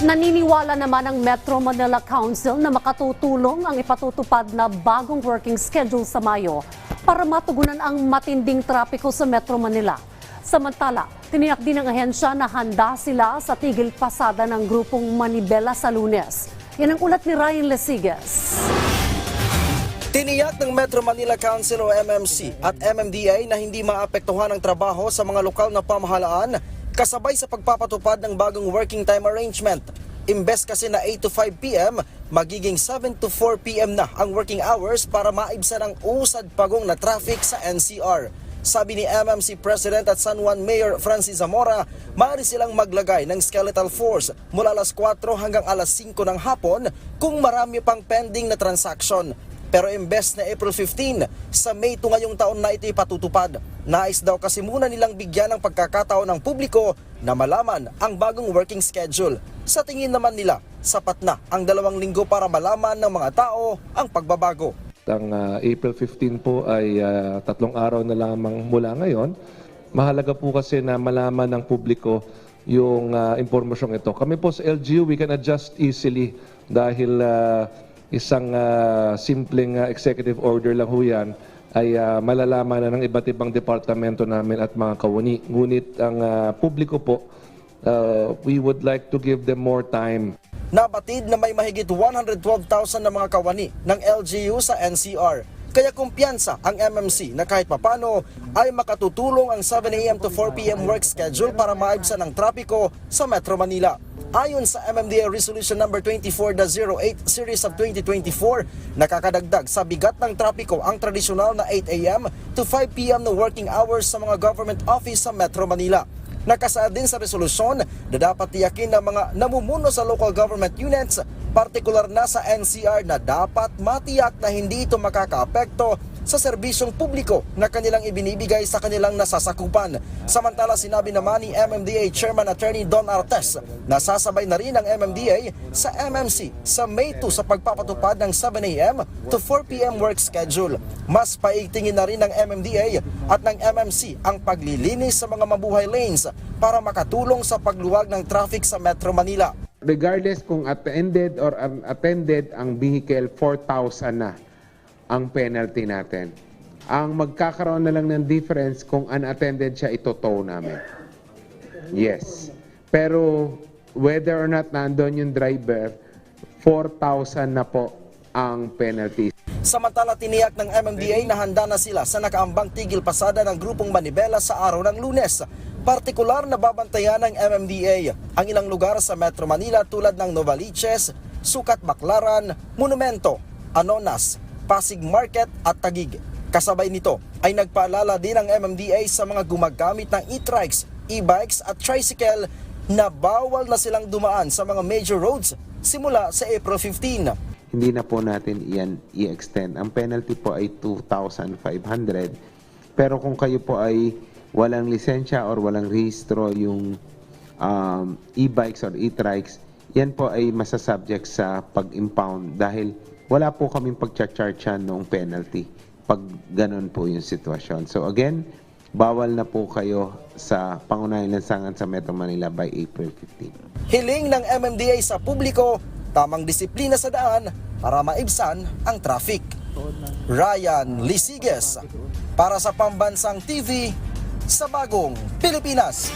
Naniniwala naman ang Metro Manila Council na makatutulong ang ipatutupad na bagong working schedule sa Mayo para matugunan ang matinding trapiko sa Metro Manila. Samantala, tiniyak din ng ahensya na handa sila sa tigil pasada ng grupong Manibela sa lunes. Yan ang ulat ni Ryan Lesigas. Tiniyak ng Metro Manila Council o MMC at MMDA na hindi maapektuhan ang trabaho sa mga lokal na pamahalaan kasabay sa pagpapatupad ng bagong working time arrangement. Imbes kasi na 8 to 5 p.m., magiging 7 to 4 p.m. na ang working hours para maibsan ang usad pagong na traffic sa NCR. Sabi ni MMC President at San Juan Mayor Francis Zamora, maaari silang maglagay ng skeletal force mula alas 4 hanggang alas 5 ng hapon kung marami pang pending na transaction. Pero imbes na April 15, sa May 2 ngayong taon na ito ipatutupad. Nais daw kasi muna nilang bigyan ng pagkakataon ng publiko na malaman ang bagong working schedule. Sa tingin naman nila, sapat na ang dalawang linggo para malaman ng mga tao ang pagbabago. Ang ah, April 15 po ay ah, tatlong araw na lamang mula ngayon. Mahalaga po kasi na malaman ng publiko yung ah, impormasyong ito. Kami po sa LGU, we can adjust easily dahil ah, isang ah, simpleng ah, executive order lang ho yan ay ah, malalaman na ng iba't ibang departamento namin at mga kawani. Ngunit ang ah, publiko po, ah, we would like to give them more time Nabatid na may mahigit 112,000 na mga kawani ng LGU sa NCR. Kaya kumpiyansa ang MMC na kahit papano ay makatutulong ang 7am to 4pm work schedule para maibsan ang trapiko sa Metro Manila. Ayon sa MMDA Resolution number 24-08 Series of 2024, nakakadagdag sa bigat ng trapiko ang tradisyonal na 8am to 5pm na working hours sa mga government office sa Metro Manila. Nakasaad din sa resolusyon na dapat tiyakin ng mga namumuno sa local government units, partikular na sa NCR na dapat matiyak na hindi ito makakaapekto sa serbisyong publiko na kanilang ibinibigay sa kanilang nasasakupan. Samantala sinabi naman ni MMDA Chairman Attorney Don Artes na sasabay na rin ang MMDA sa MMC sa May 2 sa pagpapatupad ng 7am to 4pm work schedule. Mas paigtingin na rin ng MMDA at ng MMC ang paglilinis sa mga mabuhay lanes para makatulong sa pagluwag ng traffic sa Metro Manila. regardless kung attended or unattended ang vehicle, 4,000 na ang penalty natin. Ang magkakaroon na lang ng difference kung unattended siya, itotow namin. Yes. Pero whether or not nandun yung driver, 4,000 na po ang penalty. Samantala tiniyak ng MMDA na handa na sila sa nakaambang tigil pasada ng grupong Manibela sa araw ng lunes. Partikular na babantayan ng MMDA ang ilang lugar sa Metro Manila tulad ng Novaliches, Sukat Baclaran, Monumento, Anonas, Pasig Market at Tagig. Kasabay nito ay nagpaalala din ang MMDA sa mga gumagamit ng e-trikes, e-bikes at tricycle na bawal na silang dumaan sa mga major roads simula sa April 15. Hindi na po natin iyan i-extend. Ang penalty po ay 2,500. Pero kung kayo po ay walang lisensya or walang rehistro yung um, e-bikes or e-trikes, yan po ay masasubject sa pag-impound dahil wala po kaming pagcha-charge noong penalty pag ganun po yung sitwasyon. So again, bawal na po kayo sa pangunahing lansangan sa Metro Manila by April 15. Hiling ng MMDA sa publiko, tamang disiplina sa daan para maibsan ang traffic. Ryan Lisiges para sa Pambansang TV sa Bagong Pilipinas.